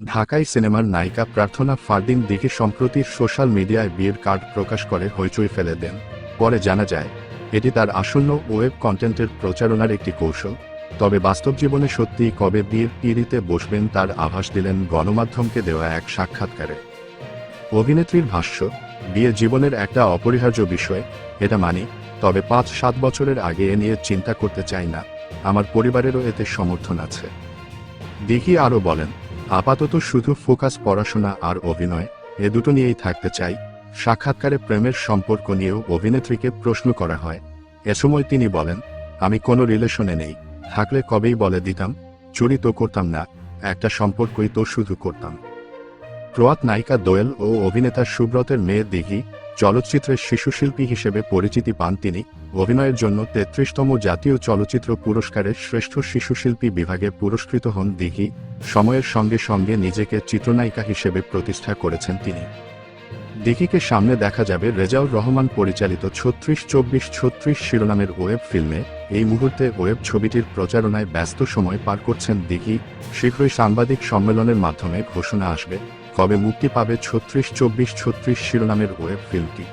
ঢাকাই সিনেমার নায়িকা প্রার্থনা ফারদিন দিঘি সম্প্রতি সোশ্যাল মিডিয়ায় বিয়ের কার্ড প্রকাশ করে হইচই ফেলে দেন। পরে জানা যায়, এটি তার আসন্ন ওয়েব কন্টেন্টের প্রচারণার একটি কৌশল। তবে বাস্তব জীবনে সত্যিই কবে বিয়ের পিড়িতে বসবেন তার আভাস দিলেন গণমাধ্যমকে দেওয়া এক সাক্ষাৎকারে। অভিনেত্রীর ভাষ্য, বিয়ে জীবনের একটা অপরিহার্য বিষয়, এটা মানি, তবে পাঁচ সাত বছরের আগে এ নিয়ে চিন্তা করতে চাই না, আমার পরিবারেরও এতে সমর্থন আছে। দিঘি আরও বলেন আপাতত শুধু ফোকাস পড়াশোনা আর অভিনয়, এ দুটো নিয়েই থাকতে চাই। সাক্ষাৎকারে প্রেমের সম্পর্ক নিয়েও অভিনেত্রীকে প্রশ্ন করা হয়। এ সময় তিনি বলেন, আমি কোনো রিলেশনে নেই। থাকলে কবেই বলে দিতাম, চুরি তো করতাম না। একটা সম্পর্কই তো শুধু করতাম। প্রয়াত নায়িকা দোয়েল ও অভিনেতা সুব্রতের মেয়ে দিঘি চলচ্চিত্রের শিশুশিল্পী হিসেবে পরিচিতি পান তিনি। অভিনয়ের জন্য তেত্রিশতম জাতীয় চলচ্চিত্র পুরস্কারের শ্রেষ্ঠ শিশুশিল্পী বিভাগে পুরস্কৃত হন দিঘি। সময়ের সঙ্গে সঙ্গে নিজেকে চিত্রনায়িকা হিসেবে প্রতিষ্ঠা করেছেন তিনি। দিঘিকে সামনে দেখা যাবে রেজাউর রহমান পরিচালিত ছত্রিশ চব্বিশ ছত্রিশ শিরোনামের ওয়েব ফিল্মে। এই মুহূর্তে ওয়েব ছবিটির প্রচারণায় ব্যস্ত সময় পার করছেন দিঘি। শীঘ্রই সাংবাদিক সম্মেলনের মাধ্যমে ঘোষণা আসবে। কবে মুক্তি পাবে ছত্রিশ চব্বিশ ছত্রিশ শিরোনামের ওয়েব ফিল্মটি